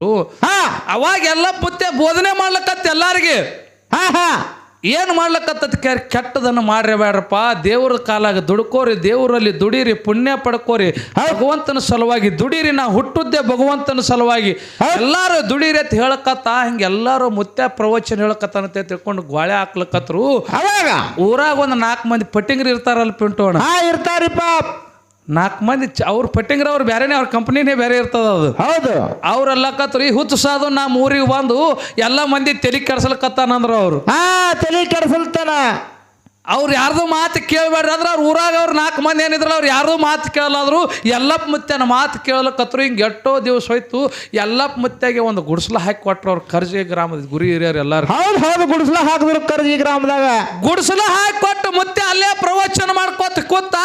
ಹಾ. ಅವಾಗ ಎಲ್ಲ ಪುತ್ತೆ ಬೋಧನೆ ಮಾಡ್ಲಕತ್ತ ಎಲ್ಲಾರಿಗೆ. ಹಾ ಹಾ. ಏನು ಮಾಡ್ಲಕತ್ತದ ಕೆಟ್ಟದನ್ನು ಮಾಡ್ರಿ ಬೇಡ್ರಪ್ಪ ದೇವ್ರ ಕಾಲಾಗ ದುಡ್ಕೋರಿ ದೇವರಲ್ಲಿ ದುಡೀರಿ ಪುಣ್ಯ ಪಡ್ಕೋರಿ. ಭಗವಂತನ ಸಲುವಾಗಿ ದುಡೀರಿ ನಾ ಹುಟ್ಟುದ್ದೆ ಭಗವಂತನ ಸಲುವಾಗಿ. ಎಲ್ಲಾರು ದುಡೀರಿ ಅಂತ ಹೇಳಕತ್ತ ಹಿಂಗೆ ಎಲ್ಲಾರು ಮುತ್ಯ ಪ್ರವಚನ ಹೇಳಕತ್ತಾನಂತ ತಿಳ್ಕೊಂಡು ಗೋಳೆ ಹಾಕ್ಲಕತ್ರು. ಅವಾಗ. ಊರಾಗ ಒಂದು ನಾಲ್ಕು ಮಂದಿ ಪಟ್ಟಿಂಗ್ರಿ ಇರ್ತಾರಲ್ಲ ಪಿಂಟೋಣ. ಹಾ ಇರ್ತಾರಿಪ್ಪ. ನಾಲ್ಕು ಮಂದಿ ಅವ್ರ ಪಟ್ಟಿಂಗ್ರ ಅವ್ರು ಬೇರೆನೇ ಅವ್ರ ಕಂಪ್ನಿನೇ ಬೇರೆ ಇರ್ತದ ಅದು. ಹೌದು. ಅವ್ರೆಲ್ಲ ಕತ್ರಿ ಈ ಹುಚ್ಚು ಸಾದು ನಮ್ಮ ಊರಿಗೆ ಬಂದು ಎಲ್ಲ ಮಂದಿ ತಲೆ ಕೆಡ್ಸಲ್ಕತ್ತಾನಂದ್ರ ಅವರು. ಹಾ ತಲೆ ಕೆಡಿಸಲ್ತಾನ. ಅವ್ರು ಯಾರ್ದು ಮಾತು ಕೇಳಬೇಡ್ರಿ ಅಂದ್ರೆ ಅವ್ರ ಊರಾಗ ಅವ್ರು ನಾಲ್ಕು ಮಂದಿ ಏನಿದ್ರಲ್ಲ ಅವ್ರು ಯಾರ್ದು ಮಾತು ಕೇಳಲಾದ್ರು ಎಲ್ಲಪ್ಪ ಮುತ್ಯನ ಮಾತು ಕೇಳಲಕ್ಕತ್ರು ಹಿಂಗೆ ಎಷ್ಟೋ ದಿವಸ ಹೋಯ್ತು ಎಲ್ಲಪ್ಪ ಮುತ್ಯಾಗೆ ಒಂದು ಗುಡಿಸ್ಲ ಹಾಕಿ ಕೊಟ್ರು ಅವ್ರು ಕರ್ಜಿ ಗ್ರಾಮದ ಗುರಿ ಹಿರಿಯರು ಎಲ್ಲಾರು ಹೌದು ಹೌದು ಗುಡಿಸ್ಲ ಹಾಕಿದ್ರು ಕರ್ಜಿ ಗ್ರಾಮದಾಗ. ಗುಡ್ಸ್ಲ ಹಾಕಿ ಕೊಟ್ಟು ಮುತ್ತೆ ಅಲ್ಲೇ ಪ್ರವಚನ ಮಾಡ್ಕೊತ ಕೂತ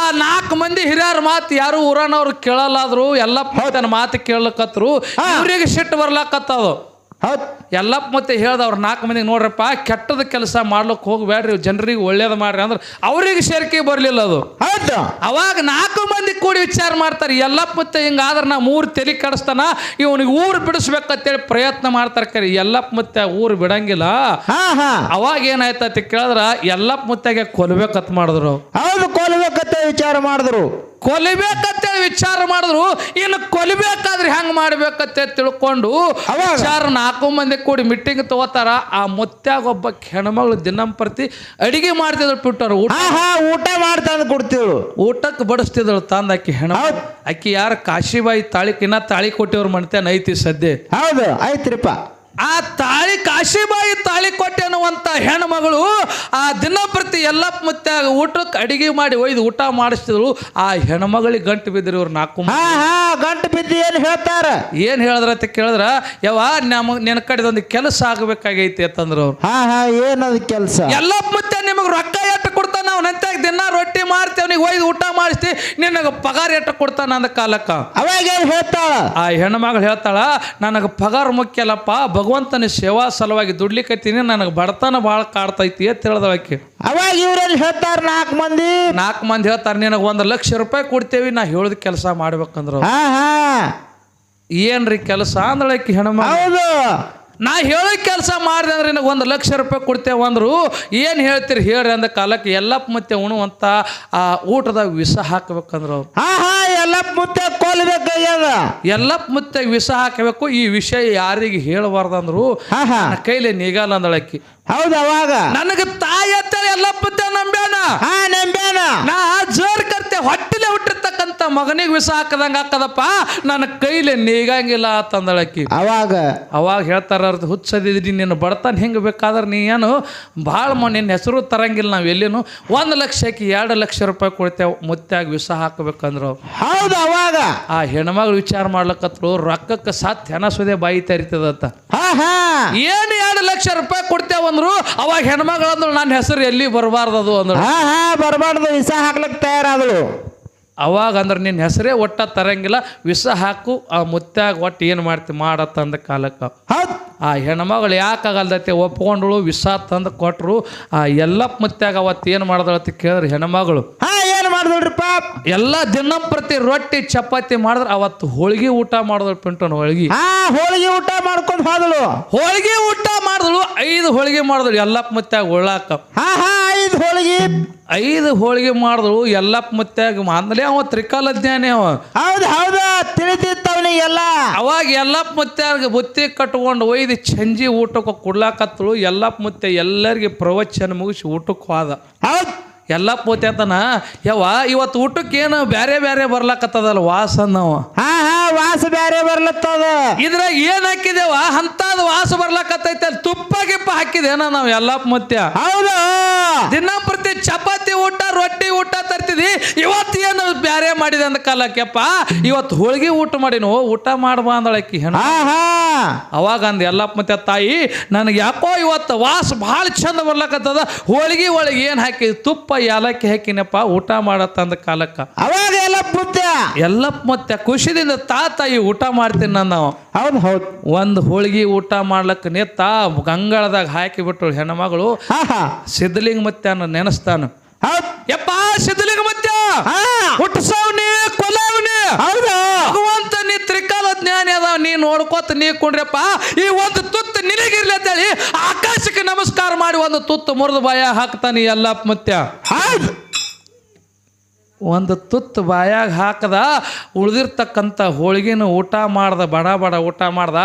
ಆ ನಾಲ್ಕು ಮಂದಿ ಹಿರಿಯರ ಮಾತು ಯಾರು ಊರನವ್ರು ಕೇಳಲಾದ್ರು ಎಲ್ಲಪ್ಪ ಮುತ್ಯನ ಮಾತು ಕೇಳಲಕತ್ರು. ಅವರಿಗೆ ಸಿಟ್ಟು ಬರ್ಲಕತ್ತದು. ಹೌದು. ಎಲ್ಲಪ್ಪ ಮತ್ತೆ ಹೇಳ್ದವ್ರು ನಾಲ್ಕು ಮಂದಿಗೆ ನೋಡ್ರಪ್ಪ ಕೆಟ್ಟದ ಕೆಲಸ ಮಾಡ್ಲಿಕ್ಕೆ ಹೋಗ್ಬೇಡ್ರಿ ಜನರಿಗೆ ಒಳ್ಳೇದು ಮಾಡ್ರಿ ಅಂದ್ರೆ. ಅವ್ರಿಗೆ ಸೇರ್ಕೆ ಬರಲಿಲ್ಲ ಅದು. ಹೌದು. ಅವಾಗ ನಾಲ್ಕು ಮಂದಿ ಕೂಡಿ ವಿಚಾರ ಮಾಡ್ತಾರೆ. ಎಲ್ಲಪ್ಪ ಮತ್ತೆ ಹಿಂಗಾದ್ರೆ ನಾ ಮೂರು ತೆಲಿ ಕಡಿಸ್ತಾನ ಇವನಿಗೆ ಊರು ಬಿಡಿಸ್ಬೇಕಂತೇಳಿ ಪ್ರಯತ್ನ ಮಾಡ್ತಾರೆ ಕರಿ. ಎಲ್ಲಪ್ಪ ಮತ್ತೆ ಊರು ಬಿಡಂಗಿಲ್ಲ. ಹಾ ಹಾ. ಅವಾಗ ಏನಾಯ್ತಂತ ಕೇಳಿದ್ರ ಎಲ್ಲಪ್ಪ ಮುತ್ತೆಗೆ ಕೊಲ್ಬೇಕತ್ ಮಾಡಿದ್ರು. ಹೌದು ಕೊಲ್ಬೇಕಂತ ವಿಚಾರ ಮಾಡಿದ್ರು. ಕೊಲಿಬೇಕಂತೇಳಿ ವಿಚಾರ ಮಾಡಿದ್ರು. ಇನ್ನು ಕೊಲಿಬೇಕಾದ್ರೆ ಹೆಂಗ್ ಮಾಡ್ಬೇಕಂತ ತಿಳ್ಕೊಂಡು? ವಿಚಾರ ನಾಲ್ಕು ಮಂದಿ ಕೂಡಿ ಮೀಟಿಂಗ್ ತಗೋತಾರ. ಆ ಮುತ್ಯಾಗ ಒಬ್ಬ ಹೆಣ್ಮಗಳು ದಿನಂಪ್ರತಿ ಅಡಿಗೆ ಮಾಡ್ತಿದ್ರು ಬಿಟ್ಟರು ಊಟ ಊಟ ಮಾಡ್ತಾನೆ ಕೊಡ್ತೀವಿ ಊಟಕ್ಕೆ ಬಡಿಸ್ತಿದ್ರು ತಂದ ಆಕಿ ಹೆಣ ಅಕ್ಕಿ ಆಕಿ ಯಾರ ಕಾಶಿಬಾಯಿ ತಾಳಿಕಿನ್ನ ತಾಳಿ ಕೊಟ್ಟಿವ್ರ ಮಣ್ತೇನ ಐತಿ ಸದ್ಯ. ಹೌದು ಐತ್ರಿಪ್ಪ. ಆ ತಾಳಿ ಕಾಶಿಬಾಯಿ ತಾಳಿ ಕೊಟ್ಟೆ ಅನ್ನುವಂಥ ಹೆಣ್ಮಗಳು ಆ ದಿನಪ್ರತಿ ಎಲ್ಲಪ್ಪ ಮತ್ತೆ ಊಟಕ್ಕೆ ಅಡಿಗೆ ಮಾಡಿ ಒಯ್ದು ಊಟ ಮಾಡಿಸ್ತಿದ್ರು ಆ ಹೆಣ್ಮಗಳಿಗೆ ಗಂಟು ಬಿದ್ದರು ಇವ್ರು ನಾಲ್ಕು ಮಂದಿ. ಹಾ ಹಾ ಗಂಟು ಬಿದ್ದು ಏನು ಹೇಳ್ತಾರ? ಏನು ಹೇಳಿದ್ರ ಅಂತ ಕೇಳಿದ್ರ ಯಾವ ನಮ್ಮ ನಿನ್ನ ಕಡೆದೊಂದು ಕೆಲಸ ಆಗಬೇಕಾಗೈತಿ ಅಂತಂದ್ರು ಅವ್ರು. ಹಾ ಹಾ ಏನದು ಕೆಲಸ? ಎಲ್ಲಪ್ಪ ಮತ್ತೆ ನಿಮಗೆ ರೊಕ್ಕ ಎಟ್ಟು ಕೊಡ್ತಾನ ನಾವು ನಂತಾಗ ದಿನ ರೊಟ್ಟಿ ಮಾಡ್ತೇವೆ ನೀವು ಒಯ್ದು ಊಟ ಮಾಡಿಸ್ತಿ ನಿನಗೆ ಪಗಾರ ಎಟ್ಟ ಕೊಡ್ತಾನ ಅಂದ ಕಾಲಕ್ಕ? ಅವಾಗ ಏನು ಹೇಳ್ತಾಳ? ಆ ಹೆಣ್ಮಗಳು ಹೇಳ್ತಾಳ ನನಗೆ ಪಗಾರ ಮುಖ್ಯ ಅಲ್ಲಪ್ಪ ಭಗವಂತನ ಸೇವಾ ಸಲುವಾಗಿ ದುಡ್ಲಿಕತ್ತೀನಿ ನನಗೆ ಬಡತನ ಭಾಳ ಕಾಡ್ತೈತಿ ಅಂತ ಹೇಳ್ದಳ ಆಕಿ. ಅವಾಗ ಇವ್ರೇನು ಹೇಳ್ತಾರ ನಾಲ್ಕು ಮಂದಿ? ನಾಲ್ಕು ಮಂದಿ ಹೇಳ್ತಾರೆ ನಿನಗೆ ಒಂದು ಲಕ್ಷ ರೂಪಾಯಿ ಕೊಡ್ತೇವಿ ನಾ ಹೇಳಿದ ಕೆಲಸ ಮಾಡ್ಬೇಕಂದ್ರು. ಏನ್ರಿ ಕೆಲಸ ಅಂದ್ರೆ ಹೆಣ್ಮ ಹೌದು. ನಾ ಹೇಳೋ ಕೆಲಸ ಮಾಡಿದೆ ಅಂದ್ರೆ ನಿನಗೆ ಒಂದು ಲಕ್ಷ ರೂಪಾಯಿ ಕೊಡ್ತೇವೆ ಅಂದರು ಏನು ಹೇಳ್ತೀರಿ ಹೇಳ್ರಿ ಅಂದ ಕಾಲಕ್ಕೆ ಎಲ್ಲಪ್ಪ ಮತ್ತೆ ಉಣುವಂಥ ಆ ಊಟದಾಗ ವಿಷ ಹಾಕಬೇಕಂದ್ರೆ ಅವ್ರು. ಹಾ ಹಾ ಎಲ್ಲ ಮುತ್ತೆ ಕೊಲ್ಬೇಕಾಗ್ಯದ ಎಲ್ಲಪ್ಪ ಮತ್ತೆ ವಿಷ ಹಾಕಬೇಕು ಈ ವಿಷಯ ಯಾರಿಗೆ ಹೇಳಬಾರ್ದಂದ್ರು ಕೈಲಿ ನೀಗಲ್ಲ ಅಂದಳಕ್ಕಿ. ಹೌದು ಅವಾಗ? ನನಗೆ ತಾಯಿ ಹತ್ತಾರೆ ಎಲ್ಲಪ್ಪ ಮತ್ತೆ ನಂಬ್ಯಾನ? ಹಾ ನಂಬ್ಯಾನ. ನಾ ಜೋರ್ ಕರ್ತೆ ಹೊಟ್ಟಿಲೆ ಹುಟ್ಟಿರ್ತಕ್ಕಂಥ ಮಗನಿಗೆ ವಿಷ ಹಾಕದಂಗ ಹಾಕದಪ್ಪ ನನ್ನ ಕೈಲಿ ನೀಗಂಗಿಲ್ಲ ತಂದಳಕಿ ಅವಾಗ? ಅವಾಗ ಹೇಳ್ತಾರ ಹುಚ್ಚದಿದ್ರಿ ನಿನ್ನ ಬಡತನ ಹೆಂಗೆ ಬೇಕಾದ್ರೆ ನೀ ಏನು? ಭಾಳ ಮ ನಿನ್ನ ಹೆಸರು ತರಂಗಿಲ್ಲ ನಾವು ಎಲ್ಲಿನೂ. ಒಂದು ಲಕ್ಷಕ್ಕೆ ಎರಡು ಲಕ್ಷ ರೂಪಾಯಿ ಕೊಡ್ತೇವೆ ಮುತ್ತಾಗಿ ವಿಷ ಹಾಕಬೇಕಂದ್ರು. ಹೌದು ಅವಾಗ? ಆ ಹೆಣ್ಮಗಳು ವಿಚಾರ ಮಾಡ್ಲಕತ್ರು ರೊಕ್ಕಕ್ಕೆ ಸಾಧ್ಯ ಅನಸೋದೇ ಸುದೆ ಬಾಯಿ ತೆರಿತದತ್ತ. ಹಾ ಹಾ. ಏನು ಎರಡು ಲಕ್ಷ ರೂಪಾಯಿ ಕೊಡ್ತೇವಂದ್ರು ಅವಾಗ ಹೆಣ್ಮಗಳು ಅಂದ್ರು ನನ್ನ ಹೆಸರು ಎಲ್ಲಿ ಅದು ಅಂದ್ರು. ಹಾ ಹಾ ಬರಬಾರ್ದು ವಿಷ ಹಾಕ್ಲಕ್ ತಯಾರಾದಳು ಅವಾಗ ಅಂದ್ರೆ ನಿನ್ನ ಹೆಸರೇ ಒಟ್ಟ ತರಂಗಿಲ್ಲ ವಿಷ ಹಾಕು ಆ ಮುತ್ತಾಗ ಒಟ್ಟು ಏನು ಮಾಡ್ತಿ ಮಾಡತ್ತಂದ ಕಾಲಕ್ಕೆ. ಆ ಹೆಣ್ಮಗಳು ಯಾಕಾಗಲ್ದೈತೆ ಒಪ್ಕೊಂಡಳು ವಿಷ ತಂದು ಕೊಟ್ಟರು ಆ ಎಲ್ಲ ಮುತ್ತಾಗ ಅವತ್ತು ಏನು ಮಾಡ್ದಳತ್ತೆ ಕೇಳಿದ್ರೆ ಹೆಣ್ಮಗಳು. ಮಾಡಿದ್ರಿಪ್ಪ ಎಲ್ಲ ದಿನಂಪ್ರತಿ ರೊಟ್ಟಿ ಚಪಾತಿ ಮಾಡಿದ್ರೆ ಅವತ್ತು ಹೋಳಿಗೆ ಊಟ ಮಾಡಿದಳು ಪಿಂಟನ್ ಹೋಳಿಗೆ. ಹಾ ಹೋಳಿಗೆ ಊಟ ಮಾಡ್ಕೊಂಡು ಹೋದಳು. ಹೋಳಿಗೆ ಊಟ ಮಾಡಿದಳು ಐದು ಹೋಳಿಗೆ ಮಾಡಿದಳು ಎಲ್ಲಪ್ಪ ಮತ್ತಾಗ ಉಳ್ಳಾಕ. ಹಾ ಹಾ ಐದು ಹೋಳಿಗೆ. ಐದು ಹೋಳಿಗೆ ಮಾಡಿದಳು ಎಲ್ಲಪ್ಪ ಮತ್ತಾಗ ಅಂದ್ರೆ ಅವ ತ್ರಿಕಾಲ ಜ್ಞಾನಿ ಅವ. ಹೌದು ಹೌದು ತಿಳಿತಿತ್ತವನಿಗೆಲ್ಲ ಅವಾಗ ಎಲ್ಲಪ್ಪ ಮತ್ತಾಗ ಬುತ್ತಿ ಕಟ್ಕೊಂಡು ಒಯ್ದು ಚಂಜಿ ಊಟಕ್ಕೆ ಕೊಡ್ಲಾಕತ್ತಳು ಎಲ್ಲಪ್ಪ ಮುತ್ತೆ ಎಲ್ಲರಿಗೆ ಪ್ರವಚನ ಮುಗಿಸಿ ಊಟಕ್ಕೆ ಹೋದ. ಹೌದು ಪೋತ್ಯಾತನ ಯಾವ ಇವತ್ತು ಊಟಕ್ಕೆ ಏನು ಬೇರೆ ಬೇರೆ ಬರ್ಲಾಕತ್ತದಲ್ಲ ವಾಸ ಹಾ. ವಾಸ ಬ್ಯಾರೆ ಬರ್ಲತ್ತದ. ಇದ್ರಾಗ ಏನ್ ಹಾಕಿದೇವ? ಅಂತದ್ ವಾಸ ಬರ್ಲಕತ್ತೈತೆ ತುಪ್ಪ ಗಿಪ್ಪ ಹಾಕಿದೇನ ನಾವು ಎಲ್ಲಪ್ಪ ಮುತ್ಯ. ಹೌದು. ದಿನ ಪ್ರತಿ ಚಪಾತಿ ಊಟ ರೊಟ್ಟಿ ಊಟ ತರ್ತಿದಿ ಇವತ್ತು ಏನು ಬ್ಯಾರೆ ಮಾಡಿದೆ ಅಂದ ಕಾಲಕ್ಕೆಪ್ಪ ಇವತ್ತು ಹೋಳಿಗೆ ಊಟ ಮಾಡಿನೋ ಊಟ ಮಾಡ್ಬಾ ಅಂದಳಕ್ಕಿ ಹೆಣ್ಣು. ಅವಾಗ ಅಂದ ಎಲ್ಲಪ್ಪ ಮತ್ತೆ ತಾಯಿ ನನಗೆ ಯಾಕೋ ಇವತ್ತು ವಾಸ ಭಾಳ ಚಂದ ಬರ್ಲಕತ್ತದ ಹೋಳಿಗೆ ಒಳಗೆ ಏನು ಹಾಕಿ ತುಪ್ಪ ಏಲಕ್ಕಿ ಹಾಕಿನಪ್ಪ ಊಟ ಮಾಡತ್ತಂದ ಕಾಲಕ್ಕ. ಕಾಲಕ್ಕ ಎಲ್ಲ ಬುದ್ಧ ಎಲ್ಲಪ್ಪ ಮತ್ತೆ ಖುಷಿದಿಂದ ತಾತ ಈ ಊಟ ಮಾಡ್ತೀನಿ ನಾನು. ನಾವು ಹೌದು ಹೌದು. ಒಂದು ಹೋಳಿಗೆ ಊಟ ಮಾಡ್ಲಕ್ಕ ನೆತ್ತ ಗಂಗಳದಾಗ ಹಾಕಿ ಬಿಟ್ಟು ಹೆಣ್ಮಗಳು. ಹಾ ಹಾ. ಸಿದ್ಧಲಿಂಗ ಮತ್ತೆ ಅನ್ನ ನೆನೆಸ್ತಾನ. ಹೌದು. ಯಪ್ಪ ಸಿದ್ಧಲಿಂಗ ಮತ್ತೆ? ಹಾ. ಹುಟ್ಟಸವ್ನಿ ಕೊಲವ್ನಿ ಹೌದಾ? ಭಗವಂತ ನೀ ತ್ರಿಕಾಲ ಜ್ಞಾನ ಅದಾವ ನೀ ನೋಡ್ಕೋತ ನೀ ಕುಂಡ್ರಪ್ಪ ಈ ಒಂದು ತುತ್ತು ನಿನಗಿರ್ಲಿ ಅಂತೇಳಿ ಆಕಾಶಕ್ಕೆ ನಮಸ್ಕಾರ ಮಾಡಿ ಒಂದು ತುತ್ತು ಮುರಿದು ಬಾಯ ಹಾಕ್ತಾನೆ ಎಲ್ಲ ಮತ್ತೆ. ಹೌದು. ಒಂದು ತುತ್ತು ಬಾಯಾಗ ಹಾಕದ ಉಳಿದಿರ್ತಕ್ಕಂಥ ಹೋಳಿಗೆನ ಊಟ ಮಾಡ್ದ ಬಡ ಬಡ ಊಟ ಮಾಡ್ದ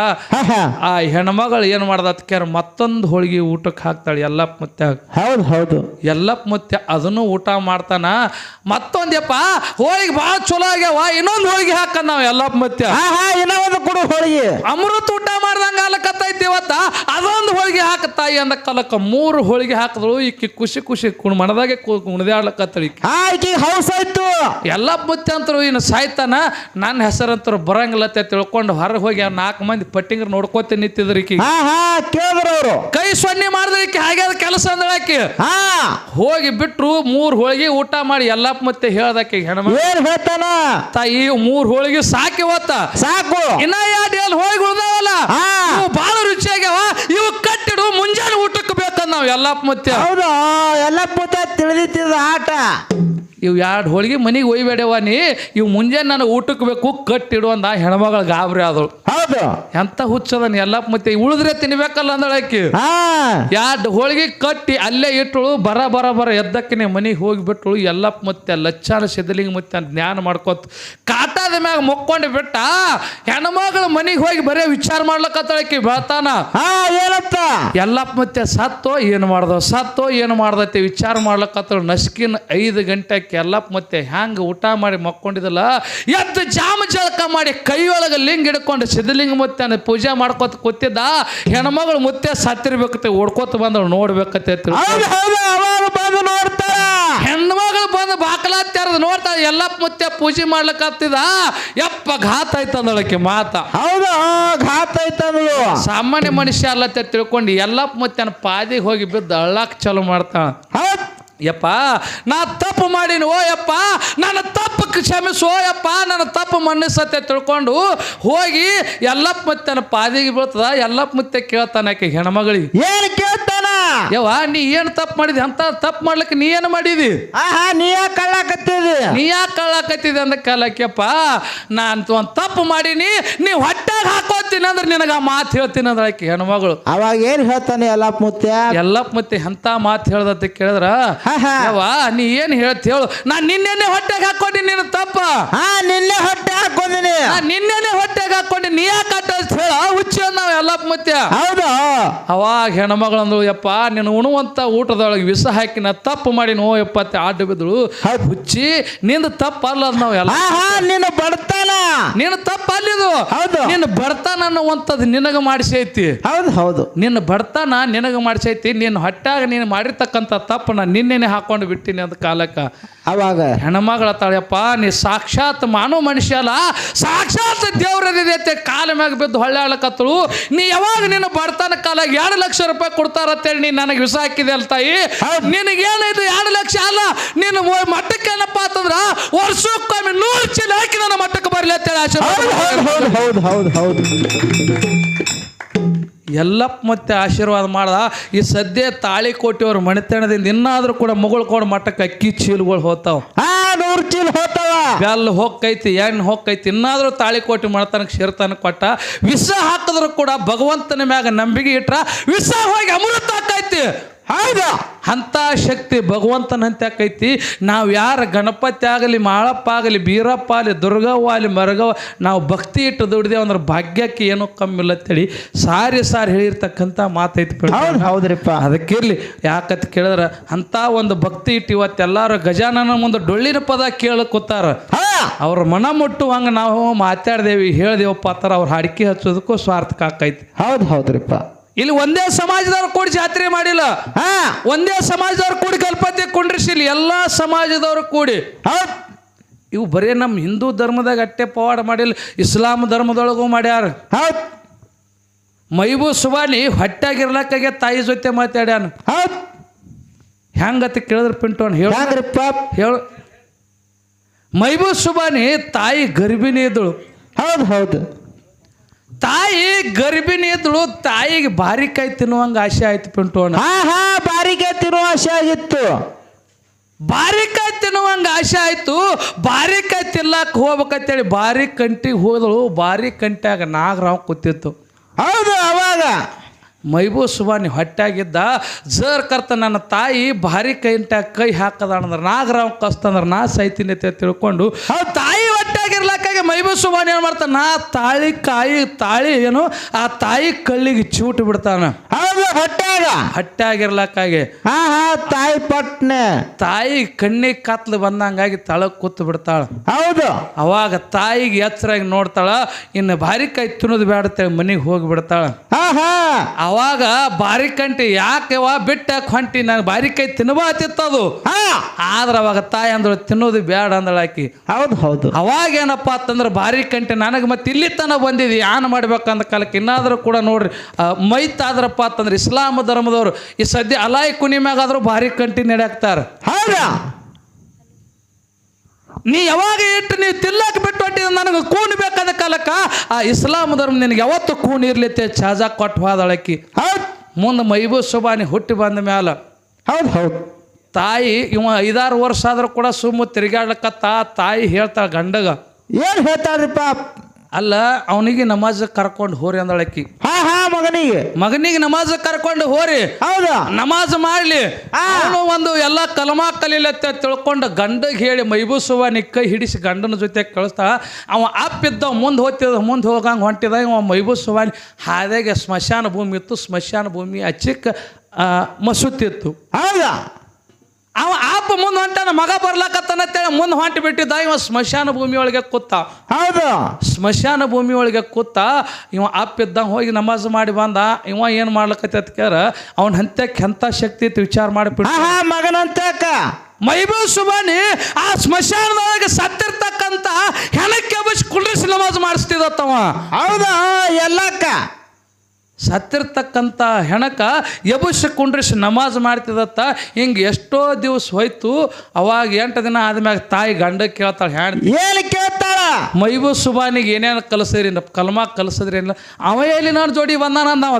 ಆ ಹೆಣ್ಮಗಳು ಏನು ಮಾಡ್ದ ಅದಕ್ಕೆ ಮತ್ತೊಂದು ಹೋಳಿಗೆ ಊಟಕ್ಕೆ ಹಾಕ್ತಾಳೆ ಎಲ್ಲಪ್ಪ ಮತ್ತೆ ಹೌದು ಹೌದು. ಎಲ್ಲಪ್ಪ ಮತ್ತೆ ಅದನ್ನು ಊಟ ಮಾಡ್ತಾನ ಮತ್ತೊಂದ್ಯಪ್ಪ ಹೋಳಿಗೆ ಭಾಳ ಚಲೋ ಆಗ್ಯಾವ ಇನ್ನೊಂದು ಹೋಳಿಗೆ ಹಾಕ ನಾವು ಎಲ್ಲಪ್ಪ ಮತ್ತೆ ಇನ್ನೊಂದು ಕೊಡು ಹೋಳಿಗೆ. ಅಮೃತ ಊಟ ಮಾಡ್ದಂಗ ಅಲಕತ್ತೈತಿ ಇವತ್ತ ಅದೊಂದು ಹೋಳಿಗೆ ಹಾಕ ತಾಯಿ ಅಂದ ಕಲಕ ಮೂರು ಹೋಳಿಗೆ ಹಾಕಿದ್ರು ಈಕಿ ಖುಷಿ ಖುಷಿ ಕುಣ್ ಮನದಾಗೆ ಕುಣಿದಾಡ್ಲಕತ್ತಳ ಹೌಸ್ ಆಯ್ತು ಎಲ್ಲ ಮುತ್ತೆ ಅಂತರು ಇನ್ನು ಸಾಯ್ತಾನ? ನನ್ನ ಹೆಸರಂತರು ಬರಂಗಿಲ್ಲ ಅಂತ ತಿಳ್ಕೊಂಡು ಹೊರಗೆ ಹೋಗಿ ಆ ನಾಲ್ಕು ಮಂದಿ ಪಟ್ಟಿಂಗ್ರ ನೋಡ್ಕೋತ ನಿಂತಿದ್ರು ಈಕಿ. ಹಾ ಹಾ ಕೇಳಿದ್ರು ಅವರು. ಕೈ ಸೊನ್ನೆ ಮಾಡಿದ್ರೆ ಈಕಿ ಹಾಗೆ ಕೆಲಸ ಆಕಿ. ಹಾ. ಹೋಗಿ ಬಿಟ್ರು ಮೂರು ಹೋಳಿಗೆ ಊಟ ಮಾಡಿ ಎಲ್ಲಪ್ಪ ಮತ್ತೆ ಹೇಳದಕ್ಕೆ ಹೆಣ್ಮ ಏನ್ ಹೇಳ್ತಾನ? ತಾಯಿ ಮೂರು ಹೋಳಿಗೆ ಸಾಕಿ ಹೋತ ಸಾಕು. ಇನ್ನ ಎರಡು ಏನು ಹೋಳಿಗೆ ಉಳ್ದಾವಲ್ಲ? ಹಾ. ಇವು ಭಾಳ ರುಚಿಯಾಗ್ಯಾವ. ಇವು ಕಟ್ಟಿಡು ಮುಂಜಾನೆ ಊಟಕ್ಕೆ ಬೇಕಂದ್ ನಾವು ಎಲ್ಲಪ್ಪ ಮತ್ತೆ ಹೌದು ಎಲ್ಲ ಮತ್ತೆ ತಿಳಿದಿತ್ತಿದ ಆಟ. ಇವು ಎರಡು ಹೋಳಿಗೆ ಮನೆಗೆ ಒಯ್ಬೇಡವ ನೀ ಇವು ಮುಂಜಾನೆ ನನಗೆ ಊಟಕ್ಕೆ ಬೇಕು ಕಟ್ಟಿಡು ಅಂದ ಹೆಣ್ಮಗಳು ಗಾಬರಿ ಆದಳು. ಹೌದು. ಎಂತ ಹುಚ್ಚದನ್ ಎಲ್ಲಪ್ಪ ಮತ್ತೆ ಉಳಿದ್ರೆ ತಿನ್ಬೇಕಲ್ಲ ಅಂದಳಾಕಿ ಹಾ. ಎರಡು ಹೋಳಿಗೆ ಕಟ್ಟಿ ಅಲ್ಲೇ ಇಟ್ಟಳು ಬರ ಬರ ಬರ ಎದ್ದಕ್ಕೆ ಮನೆಗೆ ಹೋಗಿಬಿಟ್ಟಳು ಎಲ್ಲಪ್ಪ ಮತ್ತೆ ಲಚ್ಚಾನ ಸಿದ್ಧಲಿಂಗ ಮತ್ತೆ ಜ್ಞಾನ ಮಾಡ್ಕೊತ ಕಾಟಾದ ಮ್ಯಾಗ ಮುಕ್ಕೊಂಡು ಬಿಟ್ಟ ಹೆಣ್ಮಗಳು ಮನೆಗೆ ಹೋಗಿ ಬರೇ ವಿಚಾರ ಮಾಡ್ಲಕ್ಕಿ ಬೆಳತಾನ. ಏನತ್ತ ಎಲ್ಲಪ್ಪ ಮತ್ತೆ ಸತ್ತೋ ಏನು ಮಾಡ್ದೋ ಸತ್ತೋ ಏನು ಮಾಡ್ದತ್ತೆ ವಿಚಾರ ಮಾಡ್ಲಕತ್ತಳು ನಸ್ಕಿನ ಐದು ಗಂಟೆಗೆ ಎಲ್ಲಪ್ಪ ಮತ್ತೆ ಹ್ಯಾಂಗ ಊಟ ಮಾಡಿ ಮಕ್ಕೊಂಡಿದ್ದಲ್ಲ ಎದ್ದು ಜಾಮ ಜಳಕ ಮಾಡಿ ಕೈಯೊಳಗೆ ಲಿಂಗ ಹಿಡ್ಕೊಂಡು ಸಿದ್ಧಲಿಂಗ ಮತ್ತೆ ಪೂಜೆ ಮಾಡ್ಕೊತ ಕೂತಿದ್ದ ಹೆಣ್ಮಗಳು ಮುತ್ತೆ ಸತ್ತಿರ್ಬೇಕತ್ತೆ ಓಡ್ಕೋತ ಬಂದಳು ನೋಡ್ಬೇಕತ್ತೆ ಹೆಣ್ಮಗಳು ಬಂದು ಬಾಕಲಾತಿ ತೆರೆದು ನೋಡ್ತಾಳೆ ಎಲ್ಲಪ್ಪ ಮುತ್ತೆ ಪೂಜೆ ಮಾಡ್ಲಿಕ್ಕಾಗ್ತಿದ ಯಪ್ಪ ಘಾತ ಆಯ್ತಂದಳಕ್ಕೆ ಮಾತ. ಹೌದು ಘಾತ ಆಯ್ತಂದಳು. ಸಾಮಾನ್ಯ ಮನುಷ್ಯ ಅಲ್ಲತ್ತೆ ತಿಳ್ಕೊಂಡು ಎಲ್ಲಪ್ಪ ಮತ್ತೆ ಪಾದಿಗೆ ಹೋಗಿ ಬಿದ್ದು ಅಳ್ಳಾಕ್ ಚಾಲು ಮಾಡ್ತಾಳ. ಯಪ್ಪ, ನಾ ತಪ್ಪು ಮಾಡೀನಿ ಓ ಯಪ್ಪ ನನ್ನ ತಪ್ಪು ಕ್ಷಮಿಸು ಓ ಯಪ್ಪ ನನ್ನ ತಪ್ಪು ಮನ್ನಿಸತ್ತೆ ತಿಳ್ಕೊಂಡು ಹೋಗಿ ಎಲ್ಲಪ್ಪ ಮತ್ತೆ ಪಾದಿಗೆ ಬೀಳ್ತದ ಎಲ್ಲಪ್ಪ ಮತ್ತೆ ಕೇಳ್ತಾನೆ ಆಕೆ ಹೆಣ್ಮಗಳಿಗೆ. ಏನು ಕೇಳ್ತಾನ? ಯವ್ವ ನೀ ಏನ್ ತಪ್ಪು ಮಾಡಿದಿ? ಅಂತ ತಪ್ಪು ಮಾಡ್ಲಿಕ್ಕೆ ನೀ ಏನು ಮಾಡಿದಿ? ಆಹಾ ನೀ ಯಾಕೆ ಕಳ್ಳಾಕತ್ತಿದಿ? ನೀ ಯಾಕೆ ಕಳ್ಳಾಕತ್ತಿದೆ ಅಂದ ಕಾಲಕ್ಕೆಪ್ಪ ನಾನು ಒಂದು ತಪ್ಪು ಮಾಡೀನಿ ನೀ ಹೊಟ್ಟೆಗೆ ಹಾಕೋತೀನಿ ಅಂದ್ರೆ ನಿನಗೆ ಆ ಮಾತು ಹೇಳ್ತೀನಿ ಅಂದ್ರೆ ಆಕೆ ಹೆಣ್ಮಗಳು. ಅವಾಗ ಏನ್ ಹೇಳ್ತಾನೆ ಎಲ್ಲಪ್ಪ ಮುತ್ಯ ಎಲ್ಲಪ್ಪ ಮುತ್ತೆ ಎಂಥ ಮಾತು ಹೇಳ್ದತ್ತ ಕೇಳಿದ್ರ? ಯವ್ವ ನೀ ಏನು ಹೇಳ್ತಿ ಹೇಳು. ನಾನು ನಿನ್ನೆನೆ ಹೊಟ್ಟೆಗೆ ಹಾಕೊಂಡಿ ನೀನು ತಪ್ಪ. ಹಾ ನಿನ್ನೆ ಹೊಟ್ಟೆ ಹಾಕೊಂಡಿನಿ. ನಿನ್ನೆನೆ ಹೊಟ್ಟೆಗೆ ಹಾಕೊಂಡಿ ನೀ ಯಾಕೆ ಅಟ್ಟ ಹೇಳ ಹುಚ್ಚಿ ನಾವು ಎಲ್ಲಪ್ಪ ಮತ್ತೆ? ಹೌದು. ಅವಾಗ ಹೆಣ್ಮಗಳಂದು ಯಪ್ಪ ನಿನ್ನ ಉಣುವಂತ ಊಟದೊಳಗೆ ವಿಷ ಹಾಕಿನ ತಪ್ಪು ಮಾಡಿ ನೋ ಯಪ್ಪ ಆಡು ಬಿದ್ದಳು ಹುಚ್ಚಿ ನಿಂದು ತಪ್ಪ ಅಲ್ಲ ಅದು ನಾವು ಎಲ್ಲ ನಿನ್ನ ಬಡತನ. ನಿನ್ನ ತಪ್ಪ ಅಲ್ಲಿದು. ಹೌದು. ನಿನ್ನ ಬಡತನ ಅನ್ನುವಂಥದ್ದು ನಿನಗ ಮಾಡಿಸೈತಿ. ಹೌದು ಹೌದು. ನಿನ್ನ ಬಡತನ ನಿನಗ ಮಾಡಿಸೈತಿ. ನಿನ್ನ ಹೊಟ್ಟಾಗ ನೀನು ಮಾಡಿರ್ತಕ್ಕಂಥ ತಪ್ಪನ್ನ ನಿನ್ನೇನೆ ಹಾಕೊಂಡು ಬಿಟ್ಟಿನಿ ಅಂತ ಕಾಲಕ್ಕ. ಅವಾಗ. ಹೆಣ್ಮಗಳ ತಾಳಪ್ಪ ನೀ ಸಾಕ್ಷಾತ್ ಮಾನವ ಮನುಷ್ಯ ಅಲ್ಲ. ಸಾಕ್ಷಾತ್ ದೇವ್ರದಿದೆ ಕಾಲ ಮ್ಯಾಗ ಬಿದ್ದು ಹೊಳ್ಳಾಳಕತ್ತಳು ನೀ ಯಾವಾಗ ನಿನ್ನ ಬಡತನ ಕಾಲ ಎರಡು ಲಕ್ಷ ರೂಪಾಯಿ ಕೊಡ್ತಾರತ್ತೇಳಿ ನೀನು ನನಗೆ ವಿಷ ಹಾಕಿದೆ ಅಲ್ಲ ತಾಯಿ ನಿನಗೇನಾಯ್ತು ಎರಡು ಲಕ್ಷ ಅಲ್ಲ ನೀನು ಮಟ್ಟಕ್ಕೆ ಏನಪ್ಪ ಅಂತಂದ್ರ ವರ್ಷಕ್ಕೊಮ್ಮೆ ನೂರು ಚೀಲ ಹಾಕಿ ನನ್ನ ಮಟ್ಟಕ್ಕೆ ಬರಲಿ ಅಂತೇಳಿ ಆಶೀರ್ವಾದ. ಹೌದು ಹೌದು ಹೌದು ಹೌದು ಎಲ್ಲಪ್ಪ ಮತ್ತೆ ಆಶೀರ್ವಾದ ಮಾಡ್ದ. ಈ ಸದ್ಯ ತಾಳಿ ಕೊಟ್ಟಿವ್ರ ಮಣಿತನದಿಂದ ಇನ್ನಾದ್ರೂ ಕೂಡ ಮುಗುಳ್ಕೊಂಡು ಮಟ್ಟಕ್ಕೆ ಅಕ್ಕಿ ಚೀಲಗಳು ಹೋತಾವ ನೂರು ಚೀಲ ಹೋತಾವ ಬೆಲ್ಲ ಹೊಕ್ಕೈತಿ ಎಣ್ಣೆ ಹೊಕ್ಕೈತಿ ಇನ್ನಾದ್ರೂ ತಾಳಿ ಕೊಟ್ಟು ಮಾಡ್ತಾನಕ್ಕೆ ಶಿರ್ತಾನ ಕೊಟ್ಟ. ವಿಷ ಹಾಕಿದ್ರು ಕೂಡ ಭಗವಂತನ ಮ್ಯಾಗ ನಂಬಿಕೆ ಇಟ್ರ ವಿಷ ಹೋಗಿ ಅಮೃತ ಹಾಕೈತಿ. ಹೌದು. ಅಂಥ ಶಕ್ತಿ ಭಗವಂತನ ಅಂತ ಆಕೈತಿ. ನಾವು ಯಾರು ಗಣಪತಿ ಆಗಲಿ ಮಾಳಪ್ಪ ಆಗಲಿ ಬೀರಪ್ಪ ಆಗಲಿ ದುರ್ಗವ್ವ ಆಗಲಿ ಮರಗವ್ವ ನಾವು ಭಕ್ತಿ ಇಟ್ಟು ದುಡಿದೇವು ಅಂದ್ರೆ ಭಾಗ್ಯಕ್ಕೆ ಏನೂ ಕಮ್ಮಿ ಇಲ್ಲ ಅಂತೇಳಿ ಸಾರಿ ಸಾರಿ ಹೇಳಿರ್ತಕ್ಕಂಥ ಮಾತೈತಿ ಹೌದ್ರಿಪ್ಪ. ಅದಕ್ಕಿರಲಿ ಯಾಕಂತ ಕೇಳಿದ್ರೆ ಅಂಥ ಒಂದು ಭಕ್ತಿ ಇಟ್ಟು ಇವತ್ತೆಲ್ಲಾರು ಗಜಾನನ ಮುಂದೆ ಡೊಳ್ಳಿನ ಪದ ಕೇಳ ಕೂತಾರ. ಅವ್ರ ಮನ ಮುಟ್ಟುವಂಗೆ ನಾವು ಮಾತಾಡ್ದೇವಿ ಹೇಳ್ದೇವಪ್ಪ ಆತರ ಅವ್ರ ಹಾಡಿಕೆ ಹಚ್ಚೋದಕ್ಕೂ ಸ್ವಾರ್ಥಕ ಆಕೈತಿ. ಹೌದು ಹೌದ್ರಿಪ್ಪ. ಇಲ್ಲಿ ಒಂದೇ ಸಮಾಜದವ್ರು ಕೂಡಿ ಜಾತ್ರೆ ಮಾಡಿಲ್ಲ. ಹಾ. ಒಂದೇ ಸಮಾಜದವ್ರು ಕೂಡಿ ಗಣಪತಿ ಕುಂಡ್ರಿಸಿಲ್ಲ. ಎಲ್ಲ ಸಮಾಜದವ್ರು ಕೂಡಿ. ಹೌದು. ಇವು ಬರೀ ನಮ್ಮ ಹಿಂದೂ ಧರ್ಮದಾಗ ಅಟ್ಟೆ ಪವಾಡ ಮಾಡಿಲ್ಲ. ಇಸ್ಲಾಂ ಧರ್ಮದೊಳಗೂ ಮಾಡ್ಯಾರ. ಹೌದು. ಮೈಬೂ ಸುಬಾನಿ ಹೊಟ್ಟಾಗಿರ್ಲಕ್ಕಾಗೆ ತಾಯಿ ಜೊತೆ ಮಾತಾಡ್ಯಾನ. ಹೌದು. ಹೆಂಗತ್ತ ಕೇಳಿದ್ರೆ ಪಿಂಟೋನ್ ಹೇಳ. ಹೇಳು ಹೇಳ. ಮೈಬೂ ಸುಬಾನಿ ತಾಯಿ ಗರ್ಭಿಣಿ ಇದ್ದಳು ಹೌದು ಹೌದು. ತಾಯಿ ಗರ್ಭಿಣಿ ಇದ್ದಳು ತಾಯಿಗೆ ಬಾರಿಕಾಯಿ ತಿನ್ನುವಂಗೆ ಆಸೆ ಆಯ್ತು ಪಿಂಟೋಣ ಹಾ ಹಾ ಬಾರಿಕಾಯಿ ತಿನ್ನುವ ಆಸೆ ಆಗಿತ್ತು. ಬಾರಿಕಾಯಿ ತಿನ್ನುವಂಗ ಆಸೆ ಆಯ್ತು ಬಾರಿಕಾಯಿ ತಿನ್ಲಾಕ ಹೋಗ್ಬೇಕಂತೇಳಿ ಬಾರಿ ಕಂಟಿಗೆ ಹೋದಳು ಬಾರಿ ಕಂಟ್ಯಾಗ ನಾಗರಾವ್ ಕೂತಿತ್ತು. ಹೌದು ಅವಾಗ. ಮೈಬೂ ಸುಬಾನಿ ಹೊಟ್ಟಾಗಿದ್ದ ಜರ್ ಕರ್ತ ನನ್ನ ತಾಯಿ ಭಾರಿ ಕೈಂಟ ಕೈ ಹಾಕದ ಅಂದ್ರೆ ನಾಗರಾವ್ ಕಸ್ತಂದ್ರೆ ನಾ ಸೈತೀನಿ ಅಂತ ತಿಳ್ಕೊಂಡು ಅವ್ರ ತಾಯಿ ಹೊಟ್ಯಾಗಿರ್ಲಕ್ಕಾಗಿ ಮೈಬೂ ಸುಬಾನಿ ಏನು ಮಾಡ್ತಾನ? ಆ ತಾಳಿ ಕಾಯಿ ತಾಳಿ ಏನು ಆ ತಾಯಿ ಕಳ್ಳಿಗೆ ಚೂಟ್ ಬಿಡ್ತಾನ. ಹೌದು ಆಗಿರ್ಲಕ್ಕಾಗಿ ಹಾ ಹಾ ತಾಯಿ ಪಟ್ನೆ. ತಾಯಿ ಕಣ್ಣಿಗೆ ಕತ್ಲು ಬಂದಂಗಾಗಿ ತಳ ಕೂತು ಬಿಡ್ತಾಳ. ಹೌದು. ಅವಾಗ ತಾಯಿಗೆ ಎಚ್ಚರಾಗಿ ನೋಡ್ತಾಳ ಇನ್ನು ಭಾರಿ ಕೈ ತಿನ್ನೋದು ಬೇಡತ್ತೇಳಿ ಮನೆಗೆ ಹೋಗಿ ಬಿಡ್ತಾಳ. ಹಾ ಹಾ. ಅವಾಗ ಬಾರಿ ಕಂಟಿ ಯಾಕೆವ ಬಿಟ್ಟ ಹೊಂಟಿ ನಾನು ಬಾರಿ ಕೈ ತಿನ್ನಬಾತಿತ್ತದು ಆದ್ರೆ ಅವಾಗ ತಾಯಿ ಅಂದಳು ತಿನ್ನೋದು ಬೇಡ ಅಂದಳು ಆಕಿ ಹೌದು ಹೌದು. ಅವಾಗ ಏನಪ್ಪ ಅಂತಂದ್ರೆ ಭಾರಿ ಕಂಟೆ. ನನಗೆ ಮತ್ತೆ ಇಲ್ಲಿ ತನಕ ಬಂದಿದೆ ಯಾನ್ ಮಾಡ್ಬೇಕಂದ ಕಾಲಕ್ಕೆ? ಇನ್ನಾದರೂ ಕೂಡ ನೋಡ್ರಿ ಮೈತ್ ಮೈತಾದ್ರಪ್ಪ ಅಂತಂದ್ರೆ ಇಸ್ಲಾಂ ಧರ್ಮದವರು ಈ ಸದ್ಯ ಅಲಾಯ್ ಕುನಿ ಮ್ಯಾಗಾದ್ರೂ ಭಾರಿ ಕಂಟಿ ನಡೆಯಾಕ್ತಾರೆ. ಹೌದಾ? ನೀ ಯಾವಾಗ ಇಟ್ಟು ನೀವು ತಿಲ್ಲಕ್ಕೆ ಬಿಟ್ಟು ಹೊಟ್ಟಿದ ನನಗೆ ಕೂನ್ ಬೇಕಾದ ಕಾಲಕ್ಕ? ಆ ಇಸ್ಲಾಂ ಧರ್ಮ ನಿನಗೆ ಯಾವತ್ತು ಕೂನ್ ಇರ್ಲಿತ್ತೆ ಚಾಜಾ ಕೊಟ್ಟು ಹೋದಳಕ್ಕಿ ಹೌದು. ಮುಂದೆ ಮೈಬೂ ಸುಬಾನಿ ಹುಟ್ಟಿ ಬಂದ ಮ್ಯಾಲ. ಹೌದು ಹೌದು. ತಾಯಿ ಇವ ಐದಾರು ವರ್ಷ ಆದ್ರೂ ಕೂಡ ಸುಮ್ಮ ತಿರುಗಾಡ್ಲಕ್ಕ ತಾಯಿ ಹೇಳ್ತಾಳೆ ಗಂಡಗ. ಏನ್ ಹೇಳ್ತಾರಪ್ಪ ಅಲ್ಲ ಅವನಿಗೆ ನಮಾಜ್ ಕರ್ಕೊಂಡು ಹೋರಿ ಅಂದಳಕ್ಕಿ. ಹಾ ಹಾ ಮಗನಿಗೆ. ಮಗನಿಗೆ ನಮಾಜ್ ಕರ್ಕೊಂಡು ಹೋರಿ. ಹೌದು? ನಮಾಜ್ ಮಾಡ್ಲಿ. ಅವನು ಒಂದು ಎಲ್ಲ ಕಲಮಾ ಕಲೀಲತ್ತೆ ತಿಳ್ಕೊಂಡು ಗಂಡಗೆ ಹೇಳಿ ಮೈಬೂಸುವ ಕೈ ಹಿಡಿಸಿ ಗಂಡನ ಜೊತೆ ಕಳಿಸ್ತಾ ಅವ ಅಪ್ಪಿದ್ದ ಮುಂದೆ ಹೋಗ್ತಿದ್ದ ಮುಂದೆ ಹೋಗಂಗೆ ಹೊಂಟಿದ ಇವ ಮೈಬೂಸುವಾನಿ ಹಾದೆಗೆ ಸ್ಮಶಾನ ಭೂಮಿ ಇತ್ತು ಸ್ಮಶಾನ ಭೂಮಿ ಅಚ್ಚಿಕ್ಕ ಮಸುತ್ತಿತ್ತು. ಹೌದಾ? ಅವ ಆಪ ಮುಂದೆ ಹೊಂಟಾನ ಮಗ ಬರ್ಲಾಕತ್ತಾನಂತೇಳಿ ಮುಂದೆ ಹೊಂಟಿ ಬಿಟ್ಟಿದ್ದ. ಇವ ಸ್ಮಶಾನ ಭೂಮಿ ಒಳಗೆ ಕೂತ. ಹೌದು. ಸ್ಮಶಾನ ಭೂಮಿ ಒಳಗೆ ಕೂತ ಇವ ಅಪ್ಪಿದ್ದಂಗೆ ಹೋಗಿ ನಮಾಜ್ ಮಾಡಿ ಬಂದ. ಇವ ಏನು ಮಾಡ್ಲಕತ್ತ ಕೇರ ಅವನ ಹಂತಕ್ಕೆ ಎಂಥ ಶಕ್ತಿ ಇತ್ತು ವಿಚಾರ ಮಾಡಿಬಿಟ್ಟು ಹಾ ಮಗನಂತಕ್ಕ ಮೈಬೂ ಸುಬಾನಿ ಆ ಸ್ಮಶಾನದೊಳಗೆ ಸತ್ತಿರ್ತಕ್ಕಂಥ ಹೆಣಕ್ಕೆ ಬಸ್ ಕುಂಡ್ರಿಸಿ ನಮಾಜ್ ಮಾಡಿಸ್ತಿದತ್ತವ ಹೌದಾ ಎಲ್ಲಕ್ಕ. ಸತ್ತಿರ್ತಕ್ಕಂಥ ಹೆಣಕ ಎಬುಸ್ ಕುಂಡ್ರಿಸಿ ನಮಾಜ್ ಮಾಡ್ತಿದತ್ತ ಹಿಂಗೆ ಎಷ್ಟೋ ದಿವಸ ಹೋಯ್ತು, ಅವಾಗ ಎಂಟು ದಿನ ಆದ್ಮ್ಯಾಗ ತಾಯಿ ಗಂಡ ಕೇಳ್ತಾಳೆ ಹೆಣ್ ಏನು ಕೇಳ್ತಾಳ ಮೈಬೂ ಸುಬಾನಿಗೆ ಏನೇನು ಕಲಿಸಿದ್ರಿ? ಕಲ್ಮಾ ಕಲಿಸಿದ್ರಿ ಅವ ಎಲ್ಲಿ ನಾನು ಜೋಡಿ ಬಂದಾನ ನಾವು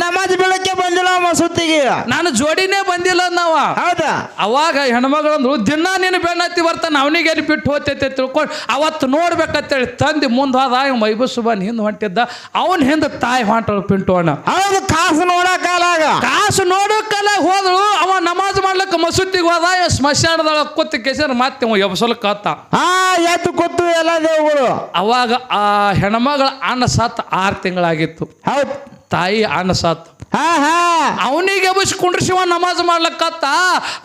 ನಮಾಜ್ ಬೆಳಗ್ಗೆ ಬಂದಿಲ್ಲ ಮಸೂತಿಗೆ ನಾನು ಜೋಡಿನೇ ಬಂದಿಲ್ಲ ನಾವ ಹೌದಾ? ಅವಾಗ ಹೆಣ್ಮಗಳಂದ್ರು ದಿನ ನೀನು ಬೆನ್ನತ್ತಿ ಬರ್ತಾನೆ ಅವನಿಗೆ ಎಲ್ಲಿ ಬಿಟ್ಟು ಹೋಗ್ತೈತೆ ತಿಳ್ಕೊಂಡು ಅವತ್ತು ನೋಡ್ಬೇಕಂತೇಳಿ ತಂದು ಮುಂದೆ ಹೋದ ಇವ್ ಮೈಬೂ ಸುಬಾನ್ ಹಿಂದೆ ಹೊಂಟಿದ್ದ. ಅವನ ಹಿಂದೆ ತಾಯಿ ಹೊಂಟಳು ಪಿಂಟೋಣ ಹೌದು ಕಾಸು ನೋಡಕ್ಕಾಲಾಗ. ಕಾಸು ನೋಡಕ್ಕಲ್ಲ ಹೋದ್ರು ಅವ ನಮಾಜ್ ಮಾಡ್ಲಿಕ್ಕೆ ಮಸೂತಿಗೆ ಹೋದ ಸ್ಮಶಾನದ ಸ್ಮಶಾನದೊಳಗೆ ಕೆಸರ್ ಕೆಸರು ಮತ್ತೆ ಇವ ಎಬ್ಸಲಕ್ಕೆ ಕತ್ತ ಹಾ ಎತ್ತು ಕೂತು ಎಲ್ಲ ದೇವಗಳು ಅವಾಗ ಆ ಹೆಣ್ಮಗಳ ಅನ್ನ ಸತ್ ಆರು ತಿಂಗಳಾಗಿತ್ತು. ಹೌದು. ತಾಯಿ ಅನ್ನ ಸತ್ ಹಾ ಹಾ. ಅವನಿಗೆ ಬಸ್ ಕುಂಡ್ರಿಸಿವ ನಮಾಜ್ ಮಾಡ್ಲಕ್ಕತ್ತ.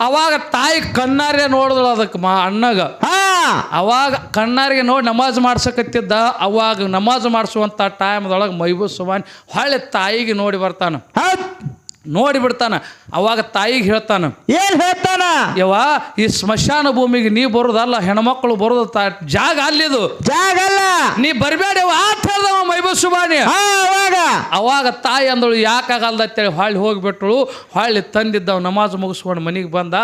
ಅವಾಗ ತಾಯಿ ಕಣ್ಣಾರೆ ನೋಡಿದ್ಳು ಅದಕ್ಕೆ ಮಾ ಅಣ್ಣಗ. ಹಾ. ಅವಾಗ ಕಣ್ಣಾರಿಗೆ ನೋಡಿ ನಮಾಜ್ ಮಾಡ್ಸಕತ್ತಿದ್ದ. ಅವಾಗ ನಮಾಜ್ ಮಾಡಿಸುವಂಥ ಟೈಮ್ದೊಳಗೆ ಮೈಬೂ ಸುಮಾನ್ ಹೊಳ್ಳೆ ತಾಯಿಗೆ ನೋಡಿ ಬರ್ತಾನ. ಹೌದ್ ನೋಡಿ ಬಿಡ್ತಾನ. ಅವಾಗ ತಾಯಿಗೆ ಹೇಳ್ತಾನ ಏನ್ ಹೇಳ್ತಾನ? ಯವ್ವ ಈ ಸ್ಮಶಾನ ಭೂಮಿಗೆ ನೀ ಬರೋದಲ್ಲ ಹೆಣ್ಮಕ್ಳು ಬರೋದು ತಾ ಜಾಗ ಅಲ್ಲಿದು ಜಾಗ ಅಲ್ಲ. ನೀ ಬರಬೇಡವ ಆತ ಹೇಳ್ದವ ಮೈಬೂ ಸುಬಾನಿ. ಹಾ ಅವಾಗ. ಅವಾಗ ತಾಯಿ ಅಂದಳು ಯಾಕಾಗಲ್ದ ಅಂತೇಳಿ ಹೊಳ್ಳಿ ಹೋಗಿಬಿಟ್ರು. ಹೊಳ್ಳಿ ತಂದಿದ್ದವ್ ನಮಾಜ್ ಮುಗಿಸ್ಕೊಂಡು ಮನೆಗೆ ಬಂದ.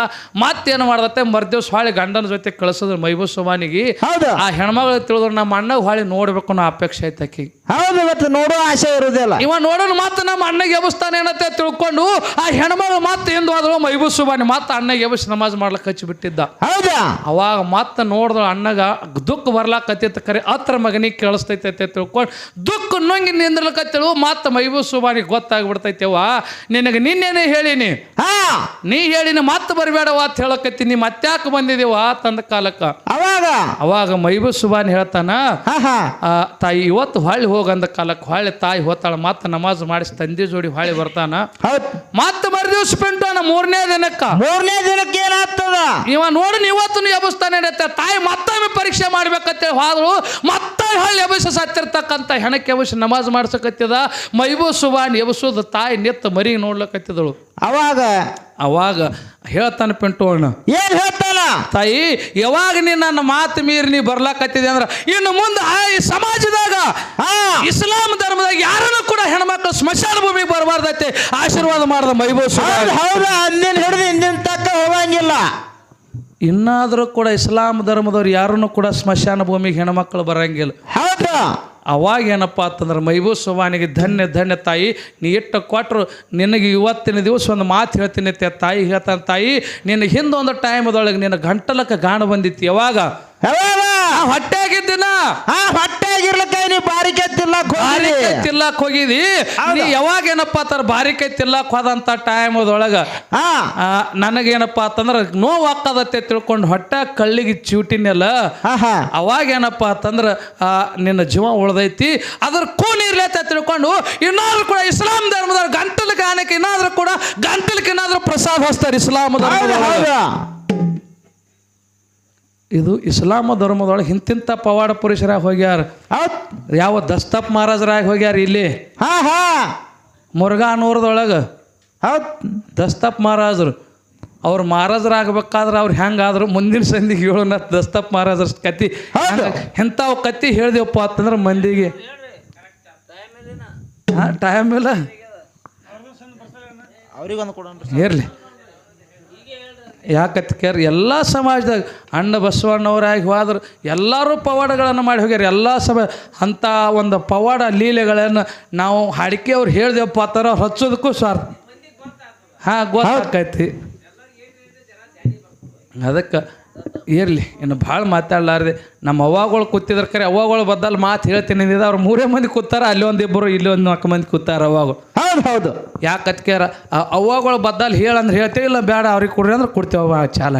ಮತ್ತೇನು ಮಾಡ್ದತ್ತೆ? ಮರ್ದಿವ್ಸ ಹೊಳ್ಳಿ ಗಂಡನ ಜೊತೆ ಕಳಿಸಿದ್ರು ಮೈಬಸುಬಾನಿಗೆ ಹೌದು. ಆ ಹೆಣ್ಮಗಳು ತಿಳಿದ್ರು ನಮ್ಮ ಅಣ್ಣ ಹೊಳ್ಳಿ ನೋಡ್ಬೇಕು ಅನ್ನೋ ಅಪೇಕ್ಷೆ ಐತೆ ಆಕಿ ಹೌದು ಇವತ್ತು ನೋಡೋ ಆಸೆ ಇರೋದಿಲ್ಲ. ಇವ ನೋಡೋಣ ಮತ್ತೆ ನಮ್ಮ ಅಣ್ಣಗೆ ಎಬಸ್ತಾನೆ ಏನತ್ತೆ ತಿಳ್ಕೊಂಡು ಆ ಹೆಣ್ಮಗಳು ಮತ್ತೆ ಎಂದು ಹೋದ್ರು ಮೈಬೂ ಸುಬಾನಿ ಮತ್ತೆ ಅಣ್ಣಗೆ ಎಬಸ್ ನಮಾಜ್ ಮಾಡ್ಲಕ್ಕೆ ಹಚ್ಚಿ ಬಿಟ್ಟಿದ್ದ. ಹೌದಾ? ಅವಾಗ ಮತ್ತೆ ನೋಡಿದ್ರು ಅಣ್ಣಗ ದುಃಖ ಬರ್ಲಾಕತ್ತಿತ್ತು ಕರೆ ಅತ್ರ ಮಗನಿಗೆ ಕೇಳಿಸ್ತೈತೆ ಅಂತ ತಿಳ್ಕೊಂಡು ದುಃಖ ನುಂಗಿ ನಿಂದ್ರಲಕತ್ತೇಳು ಮತ್ತೆ ಮೈಬೂ ಗೊತ್ತಾಗ್ಬಿಡ್ತೈತೆವ ನಿನಗೆ ನಿನ್ನೇನೆ ಹೇಳಿನಿ. ಹಾ. ನೀ ಹೇಳಿನಿ ಮತ್ತೆ ಬರಬೇಡವ ಅಂತ ಹೇಳಕತ್ತೀನಿ ಅತ್ಯಾಕ ಬಂದಿದೀವ ತಂದ ಕಾಲಕ್ಕೆ. ಅವಾಗ ಮೈಬು ಸುಬಾನ್ ಹೇಳ್ತಾನ ಆ, ತಾಯಿ ಇವತ್ತು ಹೊಳ್ಳಿ ಹೋಗಂದ ಕಾಲಕ್ಕೆ ಹೊಳ್ಳಿ ತಾಯಿ ಹೋತಾಳ ಮತ್ತೆ ನಮಾಜ್ ಮಾಡಿಸಿ ತಂದೆ ಜೋಡಿ ಹೊಳ್ಳಿ ಬರ್ತಾನ. ಹೌದ್. ಮತ್ತೆ ಮರುದಿವ್ಸ ಪಿಂಟಾನ ಮೂರನೇ ದಿನಕ್ಕ. ಮೂರನೇ ದಿನಕ್ಕೆ ಏನಾಗ್ತದ? ಇವ ನೋಡಿ ಇವತ್ತು ಎಬಸ್ತಾನೆ ಅಂತ ತಾಯಿ ಮತ್ತೊಮ್ಮೆ ಪರೀಕ್ಷೆ ಮಾಡ್ಬೇಕಂತೇಳಿ ಹೋದ್ರು ಮತ್ತೆ ಹೊಳ್ಳಿ ಎಬಸ ಸತ್ತಿರ್ತಕ್ಕಂಥ ಹೆಣಕ್ಕೆ ಎಬಸಿ ನಮಾಜ್ ಮಾಡ್ಸಕತ್ತಿದ. ಮೈಬೂ ಸುಬಾನ್ ಎಬಸೋದು ತಾಯಿ ನಿತ್ತ ಮರಿ ನೋಡ್ಲಕತ್ತಿದಳು. ಅವಾಗ? ಅವಾಗ ಹೇಳ್ತಾನೆ ಪಿಂಟು ಅಣ್ಣ ಏನ್ ಹೇಳ್ತಾನ? ತಾಯಿ ಯಾವಾಗ ನೀ ನನ್ನ ಮಾತು ಮೀರಿ ನೀ ಬರ್ಲಾಕತ್ತಿದೆ ಅಂದ್ರೆ ಇನ್ನು ಮುಂದೆ ಆ ಈ ಸಮಾಜದಾಗ ಇಸ್ಲಾಂ ಧರ್ಮದಾಗ ಯಾರನ್ನು ಕೂಡ ಹೆಣ್ಮಕ್ಳು ಸ್ಮಶಾನ ಭೂಮಿಗೆ ಬರಬಾರ್ದೈತೆ ಆಶೀರ್ವಾದ ಮಾಡ್ದ ಮೈಬೂಸ್ ಹೌದು ಹೌದು ಅಂದಿನ ಹಿಡಿದು ಇಂದಿನ ತಕ್ಕ ಹೋಗಂಗಿಲ್ಲ. ಇನ್ನಾದರೂ ಕೂಡ ಇಸ್ಲಾಂ ಧರ್ಮದವ್ರು ಯಾರನ್ನು ಕೂಡ ಸ್ಮಶಾನ ಭೂಮಿಗೆ ಹೆಣ್ಮಕ್ಳು ಬರಂಗಿಲ್ಲ. ಹೌದು. ಅವಾಗ ಏನಪ್ಪ ಅಂತಂದ್ರೆ ಮೈಬೂ ಸುವಾನಿಗೆ ಧನ್ಯ ಧನ್ಯ ತಾಯಿ ನೀ ಇಟ್ಟು ಕೊಟ್ಟರು ನಿನಗೆ ಇವತ್ತಿನ ದಿವಸ ಒಂದು ಮಾತು ಹೇಳ್ತೀನಿ ಅಂತ ತಾಯಿ ಹೇಳ್ತಾನೆ ತಾಯಿ ನಿನ್ನ ಹಿಂದೊಂದು ಟೈಮ್ದೊಳಗೆ ನಿನ್ನ ಗಂಟಲಕ್ಕೆ ಗಾಣ ಬಂದಿತ್ತು. ಯಾವಾಗ? ಹೊಟ್ಟೆಗಿದ್ದಿನ ಆ ಹೊಟ್ಟೆಗಿರ್ಲಕ್ಕ ನೀ ಬಾರಿಕೆ ತಿಲ್ಲಕ್ ಹೋಗಿರಿ ಬಾರಿಕೈ ತಿಲ್ಲಕ್ ಹೋಗಿದಿ. ನೀ ಯಾವಾಗ ಏನಪ್ಪ ತರ ಬಾರಿಕೈ ತಿಲ್ಲಕ್ ಹೋದಂತ ಟೈಮ್ದೊಳಗ? ಹಾ. ನನಗೇನಪ್ಪ ಅಂತಂದ್ರೆ ನೋವು ಹಾಕದತ್ತೆ ತಿಳ್ಕೊಂಡು ಹೊಟ್ಟೆ ಕಳ್ಳಿಗೆ ಚೂಟಿನೆಲ್ಲ. ಹಾ ಹಾ. ಅವಾಗ ಏನಪ್ಪ ಅಂತಂದ್ರೆ ಆ, ನಿನ್ನ ಜೀವ ಉಳ್ದೈತಿ. ಅದ್ರ ಕೂನ್ ಇರ್ಲಿ ಅಂತ ತಿಳ್ಕೊಂಡು ಇನ್ನಾದ್ರೂ ಕೂಡ ಇಸ್ಲಾಂ ಧರ್ಮದ ಗಂಟಲು ಗಾನಕ್ಕೆ ಇನ್ನಾದ್ರೂ ಕೂಡ ಗಂಟಲಕ್ಕೆ ಏನಾದ್ರೂ ಪ್ರಸಾದ ಹೊಸ್ತಾರೆ ಇಸ್ಲಾಂ ಹೌದು. ಇದು ಇಸ್ಲಾಮ ಧರ್ಮದೊಳಗೆ ಇಂತಿಂಥ ಪವಾಡ ಪುರುಷರಾಗಿ ಹೋಗ್ಯಾರ. ಯಾವ ದಸ್ತಪ್ ಮಹಾರಾಜರಾಗಿ ಹೋಗ್ಯಾರ ಇಲ್ಲಿ? ಹಾ ಹಾ. ಮುರುಘಾನೂರದೊಳಗೆ. ಹೌದ್. ದಸ್ತಪ್ ಮಹಾರಾಜರು. ಅವ್ರು ಮಹಾರಾಜರಾಗಬೇಕಾದ್ರೆ ಅವ್ರು ಹೆಂಗಾದ್ರು ಮುಂದಿನ ಸಂದಿಗೆ ಹೇಳೋಣ ದಸ್ತಪ್ ಮಹಾರಾಜರ ಕತಿ. ಎಂಥವು ಕತಿ ಹೇಳ್ದೇವಪ್ಪ ಅಂತಂದ್ರೆ ಮಂದಿಗೆ. ಟೈಮ್ ಇಲ್ಲ. ಅವ್ರಿಗೊಂದು ಕೊಡೋಣ ಇರಲಿ. ಯಾಕತ್ ಎಲ್ಲ ಸಮಾಜದಾಗ ಅಣ್ಣ ಬಸವಣ್ಣವರಾಗಿ ಹೋದ್ರೆ, ಎಲ್ಲರೂ ಪವಾಡಗಳನ್ನು ಮಾಡಿ ಹೋಗ್ಯಾರ. ಎಲ್ಲ ಸಮ ಅಂಥ ಒಂದು ಪವಾಡ ಲೀಲೆಗಳನ್ನು ನಾವು ಹಾಡಿಕೆ ಅವ್ರು ಹೇಳ್ದೇವಪ್ಪ ಆ ಅವ್ರು ಹಚ್ಚೋದಕ್ಕೂ ಸ್ವಾರ್ಥ. ಹಾಂ ಗೊತ್ತಾಕೈತಿ ಅದಕ್ಕೆ ಇರಲಿ ಇನ್ನು ಭಾಳ ಮಾತಾಡಲಾರ್ದೆ. ನಮ್ಮ ಅವ್ವಾಗಳು ಕೂತಿದ್ರೆ ಕರೆ ಅವ್ವಾಗಳು ಬದ್ದಲ್ ಮಾತು ಹೇಳ್ತೀನಿ ಅಂದಿದ್ದ ಅವ್ರು ಮೂರೇ ಮಂದಿ ಕೂತಾರ ಅಲ್ಲಿ ಒಂದಿಬ್ಬರು ಇಲ್ಲಿ ಒಂದು ನಾಲ್ಕು ಮಂದಿ ಕೂತಾರ ಅವಾಗ ಹೌದು ಹೌದು. ಯಾಕೆ ಅದ್ಕ್ಯಾರ ಅವ್ವಾಗಳು ಬದ್ದಲ್ ಹೇಳಂದ್ರೆ ಹೇಳ್ತೀವಿ ಇಲ್ಲ ಬೇಡ ಅವ್ರಿಗೆ ಕೊಡ್ರಿ ಅಂದ್ರೆ ಕೊಡ್ತೇವ ಚಾಲ